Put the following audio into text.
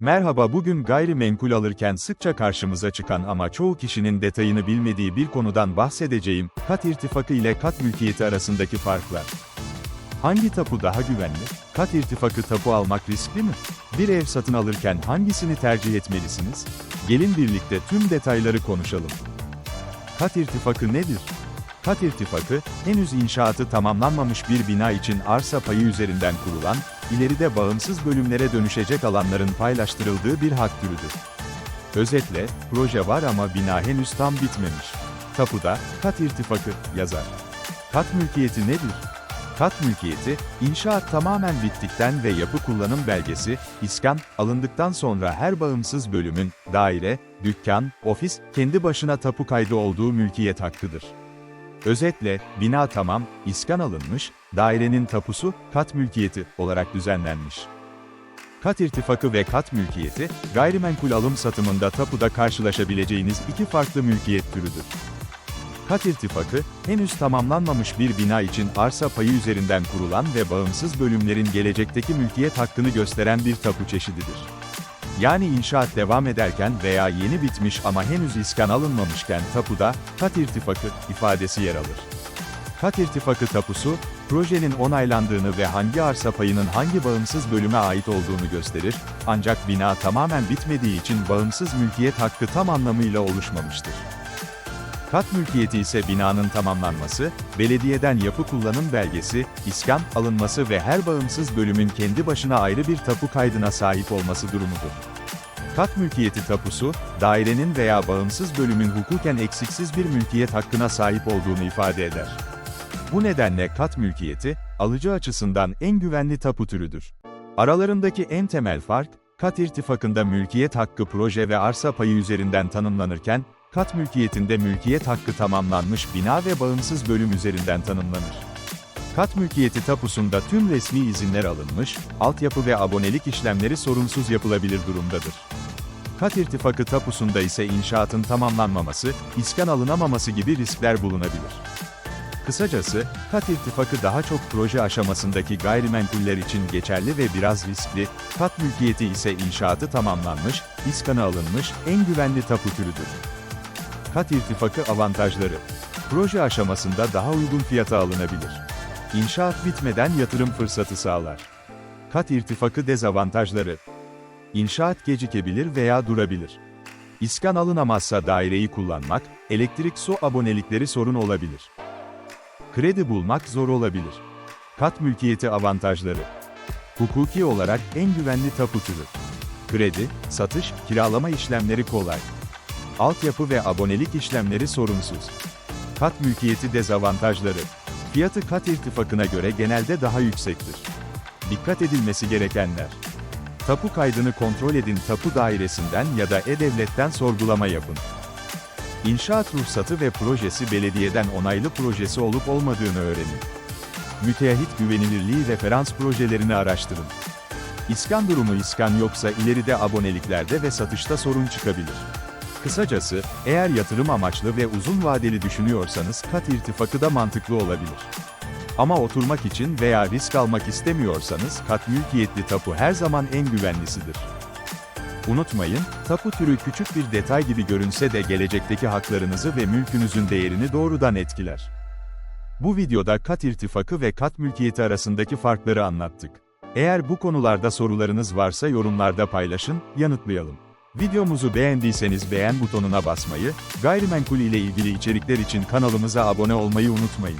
Merhaba bugün gayrimenkul alırken sıkça karşımıza çıkan ama çoğu kişinin detayını bilmediği bir konudan bahsedeceğim, kat irtifakı ile kat mülkiyeti arasındaki farklar. Hangi tapu daha güvenli? Kat irtifakı tapu almak riskli mi? Bir ev satın alırken hangisini tercih etmelisiniz? Gelin birlikte tüm detayları konuşalım. Kat irtifakı nedir? Kat irtifakı, henüz inşaatı tamamlanmamış bir bina için arsa payı üzerinden kurulan, ileride bağımsız bölümlere dönüşecek alanların paylaştırıldığı bir hak türüdür. Özetle, proje var ama bina henüz tam bitmemiş. Tapuda, kat irtifakı, yazar. Kat mülkiyeti nedir? Kat mülkiyeti, inşaat tamamen bittikten ve yapı kullanım belgesi, iskan, alındıktan sonra her bağımsız bölümün, daire, dükkan, ofis, kendi başına tapu kaydı olduğu mülkiyet hakkıdır. Özetle, bina tamam, iskan alınmış, dairenin tapusu, kat mülkiyeti olarak düzenlenmiş. Kat irtifakı ve kat mülkiyeti, gayrimenkul alım satımında tapuda karşılaşabileceğiniz iki farklı mülkiyet türüdür. Kat irtifakı, henüz tamamlanmamış bir bina için arsa payı üzerinden kurulan ve bağımsız bölümlerin gelecekteki mülkiyet hakkını gösteren bir tapu çeşididir. Yani inşaat devam ederken veya yeni bitmiş ama henüz iskan alınmamışken tapuda, kat irtifakı ifadesi yer alır. Kat irtifakı tapusu, projenin onaylandığını ve hangi arsa payının hangi bağımsız bölüme ait olduğunu gösterir, ancak bina tamamen bitmediği için bağımsız mülkiyet hakkı tam anlamıyla oluşmamıştır. Kat mülkiyeti ise binanın tamamlanması, belediyeden yapı kullanım belgesi, iskan alınması ve her bağımsız bölümün kendi başına ayrı bir tapu kaydına sahip olması durumudur. Kat mülkiyeti tapusu, dairenin veya bağımsız bölümün hukuken eksiksiz bir mülkiyet hakkına sahip olduğunu ifade eder. Bu nedenle kat mülkiyeti, alıcı açısından en güvenli tapu türüdür. Aralarındaki en temel fark, kat irtifakında mülkiyet hakkı proje ve arsa payı üzerinden tanımlanırken, kat mülkiyetinde mülkiyet hakkı tamamlanmış bina ve bağımsız bölüm üzerinden tanımlanır. Kat mülkiyeti tapusunda tüm resmi izinler alınmış, altyapı ve abonelik işlemleri sorunsuz yapılabilir durumdadır. Kat irtifakı tapusunda ise inşaatın tamamlanmaması, iskan alınamaması gibi riskler bulunabilir. Kısacası, kat irtifakı daha çok proje aşamasındaki gayrimenkuller için geçerli ve biraz riskli, kat mülkiyeti ise inşaatı tamamlanmış, iskanı alınmış, en güvenli tapu türüdür. Kat irtifakı avantajları. Proje aşamasında daha uygun fiyata alınabilir. İnşaat bitmeden yatırım fırsatı sağlar. Kat irtifakı dezavantajları. İnşaat gecikebilir veya durabilir. İskan alınamazsa daireyi kullanmak, elektrik su abonelikleri sorun olabilir. Kredi bulmak zor olabilir. Kat mülkiyeti avantajları. Hukuki olarak en güvenli tapu türü. Kredi, satış, kiralama işlemleri kolay. Altyapı ve abonelik işlemleri sorunsuz. Kat mülkiyeti dezavantajları. Fiyatı kat irtifakına göre genelde daha yüksektir. Dikkat edilmesi gerekenler. Tapu kaydını kontrol edin tapu dairesinden ya da e-devletten sorgulama yapın. İnşaat ruhsatı ve projesi belediyeden onaylı projesi olup olmadığını öğrenin. Müteahhit güvenilirliği referans projelerini araştırın. İskan durumu iskan yoksa ileride aboneliklerde ve satışta sorun çıkabilir. Kısacası, eğer yatırım amaçlı ve uzun vadeli düşünüyorsanız kat irtifakı da mantıklı olabilir. Ama oturmak için veya risk almak istemiyorsanız kat mülkiyetli tapu her zaman en güvenlisidir. Unutmayın, tapu türü küçük bir detay gibi görünse de gelecekteki haklarınızı ve mülkünüzün değerini doğrudan etkiler. Bu videoda kat irtifakı ve kat mülkiyeti arasındaki farkları anlattık. Eğer bu konularda sorularınız varsa yorumlarda paylaşın, yanıtlayalım. Videomuzu beğendiyseniz beğen butonuna basmayı, gayrimenkul ile ilgili içerikler için kanalımıza abone olmayı unutmayın.